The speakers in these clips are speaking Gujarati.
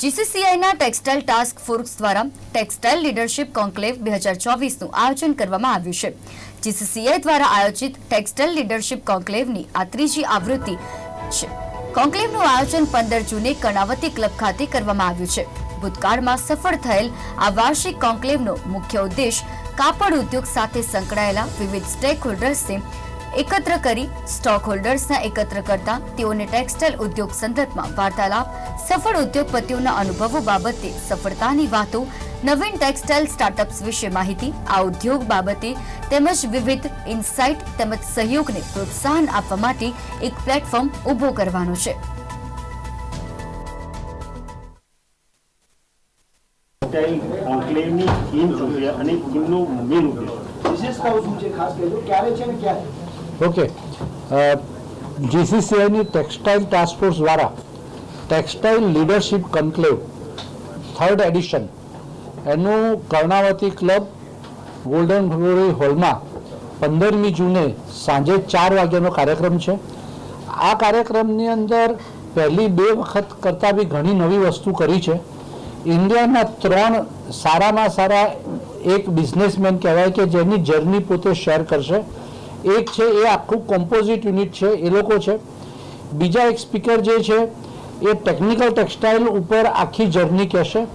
જીસીસીઆઈના ટેક્સટાઇલ ટાસ્ક ફોર્સ દ્વારા ટેક્સટાઇલ લીડરશિપ કોન્ક્લેવ બે હજાર ચોવીસનું આયોજન કરવામાં આવ્યું છે. જીસીસીઆઈ દ્વારા આયોજિત ટેક્સટાઇલ લીડરશિપ કોન્ક્લેવની આ ત્રીજી આવૃત્તિ છે. કોન્ક્લેવનું આયોજન પંદર જૂને કર્ણાવતી ક્લબ ખાતે કરવામાં આવ્યું છે. ભૂતકાળમાં સફળ થયેલ આ વાર્ષિક કોન્ક્લેવનો મુખ્ય ઉદ્દેશ કાપડ ઉદ્યોગ સાથે સંકળાયેલા વિવિધ સ્ટેક હોલ્ડર્સને એકત્ર કરી સ્ટોક હોલ્ડર્સના એકત્ર કરતા તેઓને ટેક્સટાઇલ ઉદ્યોગ સંદર્ભમાં વાર્તાલાપ. સફળ ઉદ્યોગપતિઓના અનુભવો બાબતે સફળતાની વાતો. નવીન ટેક્સટાઇલ સ્ટાર્ટઅપ્સ વિશે માહિતી. આ ઉદ્યોગ બાબતે તેમજ વિવિધ ઇન્સાઇટ તેમજ સહયોગને પ્રોત્સાહન આપવા માટે એક પ્લેટફોર્મ ઊભો કરવાનો છે. અને વિશેષતાઓ શું છે? ખાસ કહેજો. ક્યારે છે ને ક્યારે ઓકે. જીસીસીઆઈની ટેક્સટાઇલ ટાસ્ક દ્વારા textile leadership conclave third edition એનું કર્ણાવતી ક્લબ ગોલ્ડન ગ્લોરી હોલમાં પંદરમી જૂને સાંજે ચાર વાગ્યાનો કાર્યક્રમ છે. આ કાર્યક્રમની અંદર પહેલી બે વખત કરતાં બી ઘણી નવી વસ્તુ કરી છે. ઇન્ડિયાના ત્રણ સારામાં સારા એક બિઝનેસમેન કહેવાય કે જેની જર્ની પોતે શેર કરશે. એક છે, એ આખું કોમ્પોઝિટ યુનિટ છે, એ લોકો છે. બીજા એક સ્પીકર જે છે, એ ટેકનિકલ ટેક્સટાઇલ ઉપર આખી જર્ની કહેશે.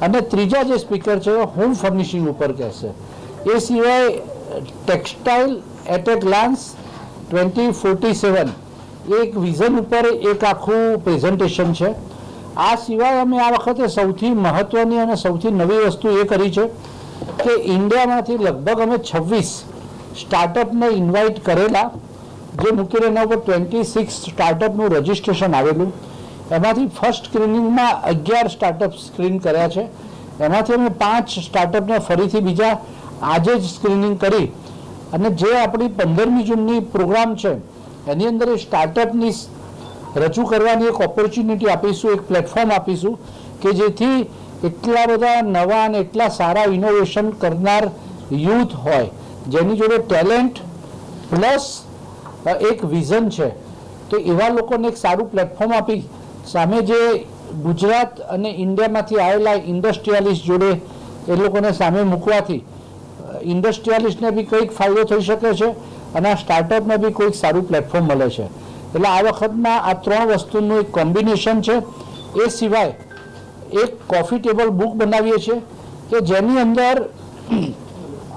અને ત્રીજા જે સ્પીકર છે હોમ ફર્નિશિંગ ઉપર કહેશે. એ સિવાય textile at a glance twenty forty seven એક વિઝન ઉપર એક આખું પ્રેઝન્ટેશન છે. આ સિવાય અમે આ વખતે સૌથી મહત્ત્વની અને સૌથી નવી વસ્તુ એ કરી છે કે ઇન્ડિયામાંથી લગભગ અમે છવ્વીસ સ્ટાર્ટઅપને ઇન્વાઇટ કરેલા, જે મૂકીને એના ઉપર ટ્વેન્ટી સિક્સ સ્ટાર્ટઅપનું રજિસ્ટ્રેશન આવેલું. એમાંથી ફર્સ્ટ સ્ક્રીનિંગમાં અગિયાર સ્ટાર્ટઅપ સ્ક્રીન કર્યા છે. એમાંથી અમે પાંચ સ્ટાર્ટઅપને ફરીથી બીજા આજે જ સ્ક્રીનિંગ કરી. અને જે આપણી પંદરમી જૂનની પ્રોગ્રામ છે, એની અંદર એ સ્ટાર્ટઅપની રજૂ કરવાની એક ઓપોર્ચ્યુનિટી આપીશું, એક પ્લેટફોર્મ આપીશું, કે જેથી એટલા બધા નવા અને એટલા સારા ઇનોવેશન કરનાર યુથ હોય. જેની જોડે ટેલેન્ટ પ્લસ એક વિઝન છે. તો એવા લોકોને એક સારું પ્લેટફોર્મ આપી. સામે જે ગુજરાત અને ઇન્ડિયામાંથી આવેલા ઇન્ડસ્ટ્રીયાલિસ્ટ જોડે એ લોકોને સામે મૂકવાથી ઇન્ડસ્ટ્રીયાલિસ્ટને બી કંઈક ફાયદો થઈ શકે છે અને આ સ્ટાર્ટઅપને બી કોઈક સારું પ્લેટફોર્મ મળે છે. એટલે આ વખતમાં આ ત્રણ વસ્તુનું એક કોમ્બિનેશન છે. એ સિવાય એક કોફી ટેબલ બુક બનાવીએ છીએ કે જેની અંદર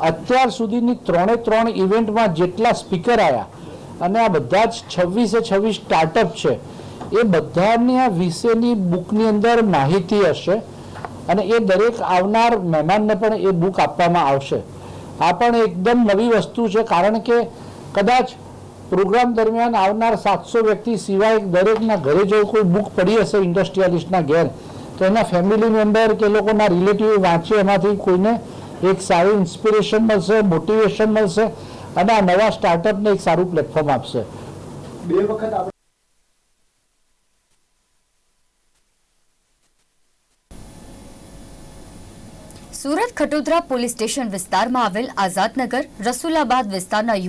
અત્યાર સુધીની ત્રણે ત્રણ ઇવેન્ટમાં જેટલા સ્પીકર આવ્યા અને આ બધા જ છવ્વીસે છવ્વીસ સ્ટાર્ટઅપ છે, એ બધાની આ વિશેની બુકની અંદર માહિતી હશે, અને એ દરેક આવનાર મહેમાનને પણ એ બુક આપવામાં આવશે. આ પણ એકદમ નવી વસ્તુ છે, કારણ કે કદાચ પ્રોગ્રામ દરમિયાન આવનાર સાતસો વ્યક્તિ સિવાય દરેકના ઘરે જો કોઈ બુક પડી હશે ઇન્ડસ્ટ્રીયાલિસ્ટના ઘેર, તો એના ફેમિલી મેમ્બર કે લોકોના રિલેટિવ વાંચે, એમાંથી કોઈને એક સારું ઇન્સ્પિરેશન મળશે મોટિવેશન મળશે અને આ નવા સ્ટાર્ટઅપને એક સારું પ્લેટફોર્મ આપશે. બે વખત સુરત ખટોદરા પોલીસ સ્ટેશન વિસ્તારમાં આવેલ આઝાદનગર રસુલાબાદ વિસ્તારના